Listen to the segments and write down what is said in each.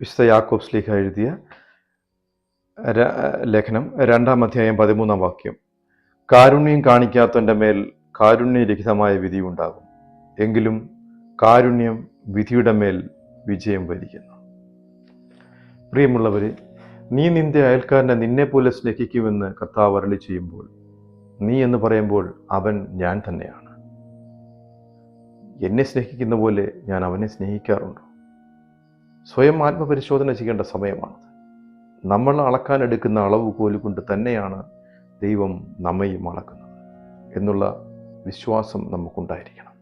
വിശുദ്ധ യാക്കോബ് സ്ലീഹ എഴുതിയ ലേഖനം രണ്ടാം അധ്യായം പതിമൂന്നാം വാക്യം. കാരുണ്യം കാണിക്കാത്തവന്റെ മേൽ കാരുണ്യരഹിതമായ വിധി ഉണ്ടാകും. എങ്കിലും കാരുണ്യം വിധിയുടെ മേൽ വിജയം വരിക്കുന്നു. പ്രിയമുള്ളവർ നീ നിന്റെ അയൽക്കാരനെ നിന്നെപ്പോലെ സ്നേഹിക്കുമെന്ന് കർത്താവ് അരളി ചെയ്യുമ്പോൾ നീ എന്ന് പറയുമ്പോൾ അവൻ ഞാൻ തന്നെയാണ്. എന്നെ സ്നേഹിക്കുന്ന പോലെ ഞാൻ അവനെ സ്നേഹിക്കാറുണ്ട്? സ്വയം ആത്മപരിശോധന ചെയ്യേണ്ട സമയമാണ് നമ്മൾ അളക്കാൻ എടുക്കുന്ന അളവ് കോൽ കൊണ്ട് തന്നെയാണ് ദൈവം നമ്മയും അളക്കുന്നത് എന്നുള്ള വിശ്വാസം നമുക്കുണ്ടായിരിക്കണം.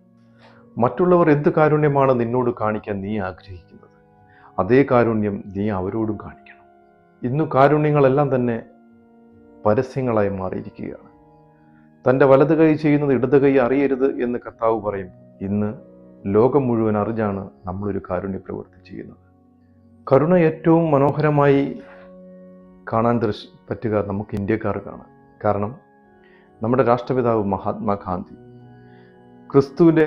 മറ്റുള്ളവർ എന്ത് കാരുണ്യമാണ് നിന്നോട് കാണിക്കാൻ നീ ആഗ്രഹിക്കുന്നത്? അതേ കാരുണ്യം നീ അവരോടും കാണിക്കണം. ഇന്ന് കാരുണ്യങ്ങളെല്ലാം തന്നെ പരസ്യങ്ങളായി മാറിയിരിക്കുകയാണ്. തന്റെ വലത് കൈ ചെയ്യുന്നത് ഇടത് കൈ അറിയരുത് എന്ന് കർത്താവ് പറയും ഇന്ന് ലോകം മുഴുവൻ അറിഞ്ഞാണ് നമ്മളൊരു കാരുണ്യ പ്രവൃത്തി ചെയ്യുന്നത്. കരുണ ഏറ്റവും മനോഹരമായി കാണാൻ ദൃശ് പറ്റുക നമുക്ക് ഇന്ത്യക്കാർക്കാണ് കാരണം നമ്മുടെ രാഷ്ട്രപിതാവ് മഹാത്മാഗാന്ധി ക്രിസ്തുവിന്റെ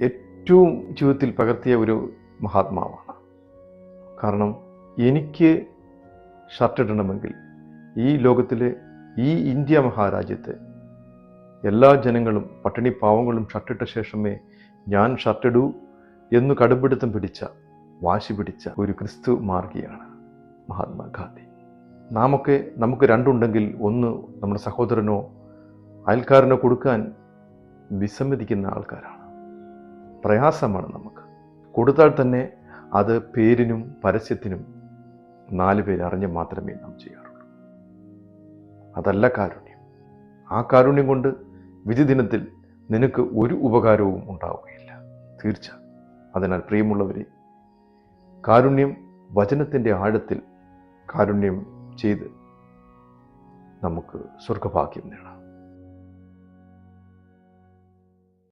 ഏറ്റവും ജീവിതത്തിൽ പകർത്തിയ ഒരു മഹാത്മാവാണ്. കാരണം എനിക്ക് ഷർട്ട് ഇടണമെങ്കിൽ ഈ ലോകത്തിലെ ഈ ഇന്ത്യ മഹാരാജ്യത്തെ എല്ലാ ജനങ്ങളും പട്ടിണി പാവങ്ങളും ഷർട്ടിട്ട ശേഷമേ ഞാൻ ഷർട്ടിടൂ എന്ന് കടുപിടുത്തം പിടിച്ച വാശി പിടിച്ച ഒരു ക്രിസ്തു മാർഗിയാണ് മഹാത്മാഗാന്ധി നാമൊക്കെ നമുക്ക് രണ്ടുണ്ടെങ്കിൽ ഒന്ന് നമ്മുടെ സഹോദരനോ അയൽക്കാരനോ കൊടുക്കാൻ വിസമ്മതിക്കുന്ന ആൾക്കാരാണ്. പ്രയാസമാണ് നമുക്ക്. കൊടുത്താൽ തന്നെ അത് പേരിനും പരസ്യത്തിനും നാല് പേര് അറിഞ്ഞ് മാത്രമേ നാം ചെയ്യാറുള്ളൂ. അതല്ല കാരുണ്യം. ആ കാരുണ്യം കൊണ്ട് വിധി ദിനത്തിൽ നിനക്ക് ഒരു ഉപകാരവും ഉണ്ടാവുകയില്ല. തീർച്ച അതിനാൽ പ്രിയമുള്ളവരെ കാരുണ്യം വചനത്തിന്റെ ആഴത്തിൽ കാരുണ്യം ചെയ്ത് നമുക്ക് സ്വർഗഭാഗ്യം നേടാം.